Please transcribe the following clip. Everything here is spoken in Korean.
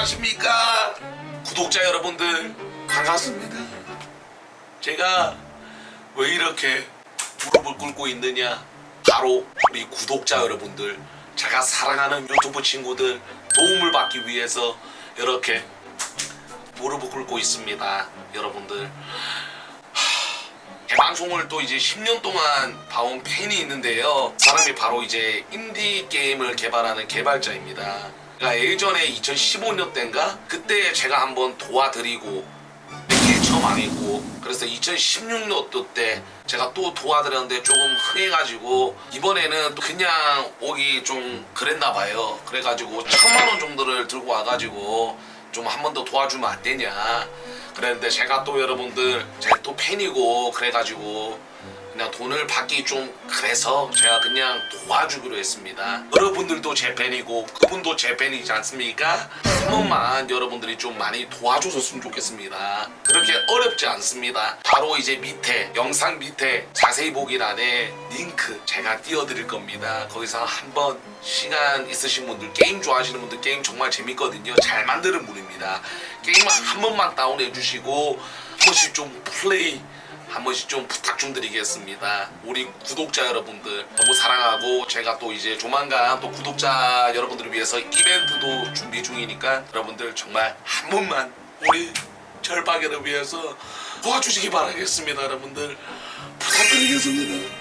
안녕하십니까 구독자 여러분들 반갑습니다 제가 왜 이렇게 무릎을 꿇고 있느냐 바로 우리 구독자 여러분들 제가 사랑하는 유튜브 친구들 도움을 받기 위해서 이렇게 무릎을 꿇고 있습니다 여러분들 제 방송을 또 이제 10년 동안 봐온 팬이 있는데요. 사람이 바로 이제 인디 게임을 개발하는 개발자입니다. 그러니까 예전에 2015년 때인가 그때 제가 한번 도와드리고 몇개 처음 안 했고 그래서 2016년도 때 제가 또 도와드렸는데 조금 흥해가지고 이번에는 또 그냥 오기 좀 그랬나 봐요. 그래가지고 천만 원 정도를 들고 와가지고 좀 한 번 더 도와주면 안 되냐. 그랬는데 제가 또 여러분들 제가 또 팬이고 그래가지고 그냥 돈을 받기 좀 그래서 제가 그냥 도와주기로 했습니다. 여러분들도 제 팬이고 그분도 제 팬이지 않습니까? 한 번만 여러분들이 좀 많이 도와주셨으면 좋겠습니다. 그렇게 어렵지 않습니다. 바로 이제 밑에 영상 밑에 자세히 보기란에 링크 제가 띄워드릴 겁니다. 거기서 한번 시간 있으신 분들 게임 좋아하시는 분들 게임 정말 재밌거든요. 잘 만드는 분입니다. 게임 한 번만 다운해 주시고 한 번씩 좀 플레이 한 번씩 좀 부탁 좀 드리겠습니다. 우리 구독자 여러분들 너무 사랑하고 제가 또 이제 조만간 또 구독자 여러분들을 위해서 이벤트도 준비 중이니까 여러분들 정말 한 번만 우리 절박이를 위해서 도와주시기 바라겠습니다. 여러분들 부탁드리겠습니다.